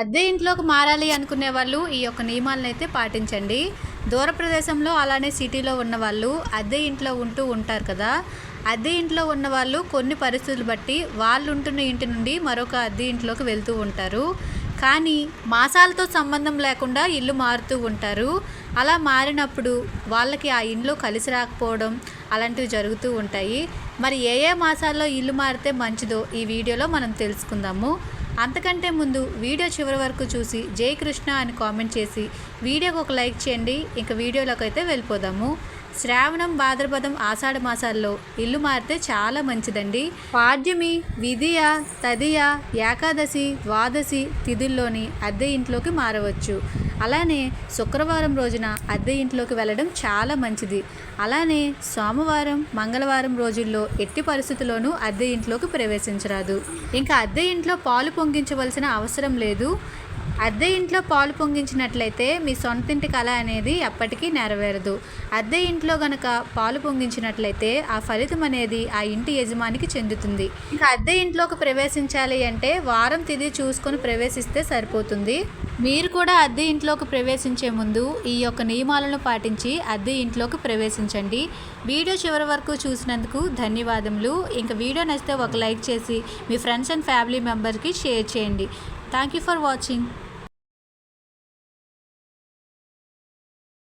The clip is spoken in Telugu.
అద్దె ఇంట్లోకి మారాలి అనుకునే వాళ్ళు ఈ యొక్క నియమాలను అయితే పాటించండి. దూర ప్రదేశంలో అలానే సిటీలో ఉన్న వాళ్ళు అద్దె ఇంట్లో ఉంటూ ఉంటారు కదా. అద్దె ఇంట్లో ఉన్న వాళ్ళు కొన్ని పరిస్థితులు బట్టి వాళ్ళు ఉంటున్న ఇంటి నుండి మరొక అద్దె ఇంట్లోకి వెళ్తూ ఉంటారు. కానీ మాసాలతో సంబంధం లేకుండా ఇల్లు మారుతూ ఉంటారు. అలా మారినప్పుడు వాళ్ళకి ఆ ఇంట్లో కలిసి రాకపోవడం అలాంటివి జరుగుతూ ఉంటాయి. మరి ఏ ఏ మాసాల్లో ఇల్లు మారితే మంచిదో ఈ వీడియోలో మనం తెలుసుకుందాము. అంతకంటే ముందు వీడియో చివరి వరకు చూసి జై కృష్ణ అని కామెంట్ చేసి వీడియోకి ఒక లైక్ చేయండి. ఇంక వీడియోలోకి అయితే వెళ్ళిపోదాము. శ్రావణం భాద్రపదం ఆషాఢ మాసాల్లో ఇల్లు మారితే చాలా మంచిదండి. పాడ్యమి విధియ తదియ ఏకాదశి ద్వాదశి తిథుల్లోని అద్దె ఇంట్లోకి మారవచ్చు. అలానే శుక్రవారం రోజున అద్దె ఇంట్లోకి వెళ్ళడం చాలా మంచిది. అలానే సోమవారం మంగళవారం రోజుల్లో ఎట్టి పరిస్థితుల్లోనూ అద్దె ఇంట్లోకి ప్రవేశించరాదు. ఇంకా అద్దె ఇంట్లో పాలు పొంగించవలసిన అవసరం లేదు. అద్దె ఇంట్లో పాలు పొంగించినట్లయితే మీ సొంతింటి కళ అనేది ఎప్పటికీ నెరవేరదు. అద్దె ఇంట్లో గనక పాలు పొంగించినట్లయితే ఆ ఫలితం అనేది ఆ ఇంటి యజమానికి చెందుతుంది. ఇంకా అద్దె ఇంట్లోకి ప్రవేశించాలి అంటే వారం తిది చూసుకొని ప్రవేశిస్తే సరిపోతుంది. మీరు కూడా అద్దె ఇంట్లోకి ప్రవేశించే ముందు ఈ యొక్క నియమాలను పాటించి అద్దె ఇంట్లోకి ప్రవేశించండి. వీడియో చివరి వరకు చూసినందుకు ధన్యవాదములు. ఇంకా వీడియో నచ్చితే ఒక లైక్ చేసి మీ ఫ్రెండ్స్ అండ్ ఫ్యామిలీ మెంబర్కి షేర్ చేయండి. Thank you for watching.